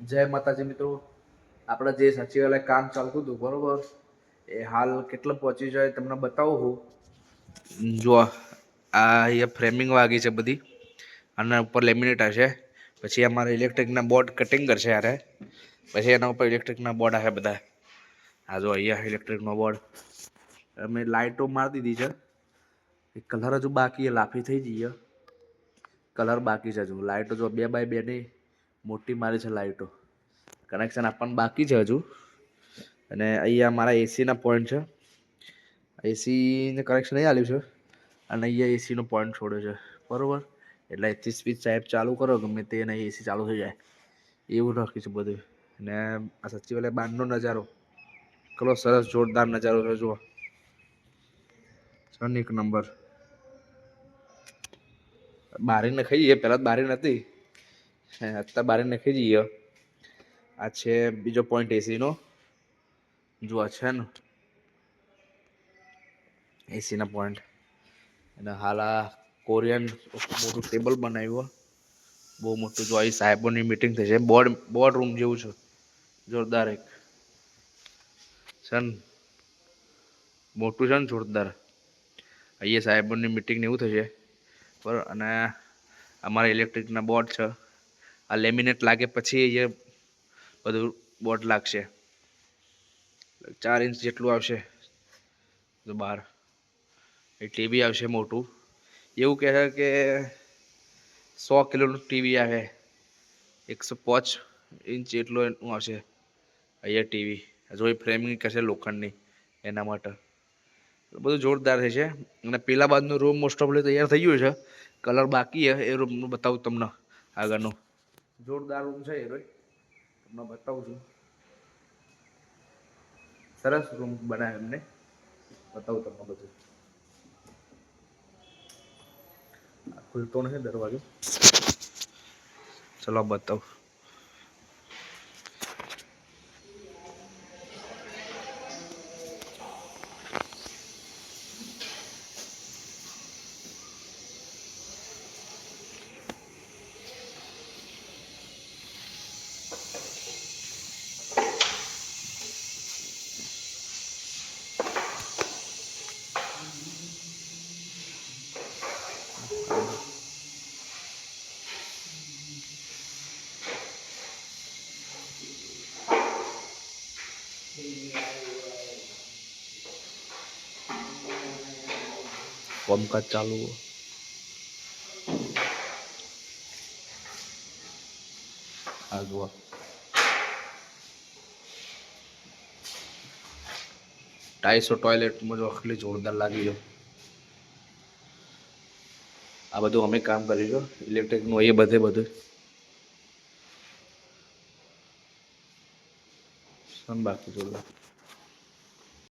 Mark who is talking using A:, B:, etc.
A: જય માતાજી મિત્રો. આપણે જે સચિવાલય કામ ચાલતું હતું, બરોબર? એ હાલ કેટલો પહોંચી જાય તમને બતાવું હું. જો, આ અહીંયા ફ્રેમિંગ વાગી છે બધી. અને ઉપર લેમિનેટ હશે. પછી અમારે ઇલેક્ટ્રિકના બોર્ડ કટિંગ કરશે યારે. પછી એના ઉપર ઇલેક્ટ્રિકના બોર્ડ આવે બધા. આ જો અહીંયા ઇલેક્ટ્રિકનો બોર્ડ અમે લાઇટો મારી દીધી છે. એ કલર હજુ બાકી લાફી થઈ જઈએ કલર બાકી છે હજુ. લાઇટો જો બે બાય બેની મોટી મારી છે લાઇટો કનેક્શન આપવાનું બાકી છે હજુ. અને અહીંયા મારા એસીના પોઈન્ટ છે. એસીને કનેક્શન નહીં આવ્યું છે. અને અહીંયા એસીનો પોઈન્ટ છોડ્યો છે. બરોબર? એટલે એથી સ્વિચ સાહેબ ચાલુ કરો, ગમે તે અને એસી ચાલુ થઈ જાય. એવું રાખીશું બધું. અને આ સાચી વાલે બારનો નજારો. કેટલો સરસ, જોરદાર નજારો છે, જુઓ. સન એક નંબર. બારી નખાઈ જઈએ પહેલાં બારી નથી અત્યારે બારે નાખી જઈએ આ છે બીજો પોઈન્ટ એસીનો જો આ છે ને. એસીના પોઈન્ટ અને હાલ આ કોરિયન મોટું ટેબલ બનાવ્યું બહુ મોટું જો અહીં સાહેબોની મિટિંગ છે બોર્ડ બોર્ડ રૂમ જેવું છે. જોરદાર એક. છે ને. મોટું છે ને જોરદાર. અહીંયા સાહેબોની મિટિંગ ને એવું થશે. બરાબર. અને અમારા ઇલેક્ટ્રિકના બોર્ડ છે. આ લેમિનેટ લાગે પછી એ બધું બોર્ડ લાગશે. ચાર ઇંચ જેટલું આવશે. બહાર એ ટીવી આવશે મોટું. એવું કહે કે સો કિલોનું ટીવી આવે. એકસો પાંચ ઇંચ જેટલું એનું આવશે અહીંયા ટીવી. જો એ ફ્રેમિંગ કરશે લોખંડની એના માટે. બધું જોરદાર છે અને પેલા બાદનું રૂમ મોસ્ટ ઓફલી તૈયાર થઈ ગયું છે. કલર બાકી છે. એ રૂમનું બતાવું તમને આગળનું. જોરદાર રૂમ છે એ રોય. તમને બતાવું છું. સરસ રૂમ બનાવ્યો એમને. બતાવું તમને બધું. ખુલતો નથી દરવાજો. ચલો બતાવું. કામકાજ ચાલુ આ ટાઈસો ટોયલેટ જો આટલી જોરદાર લાગી ગયો આ બધું અમે કામ કરી છે ઇલેક્ટ્રિકનું એ બધે બધું. સન બાકી જોરદાર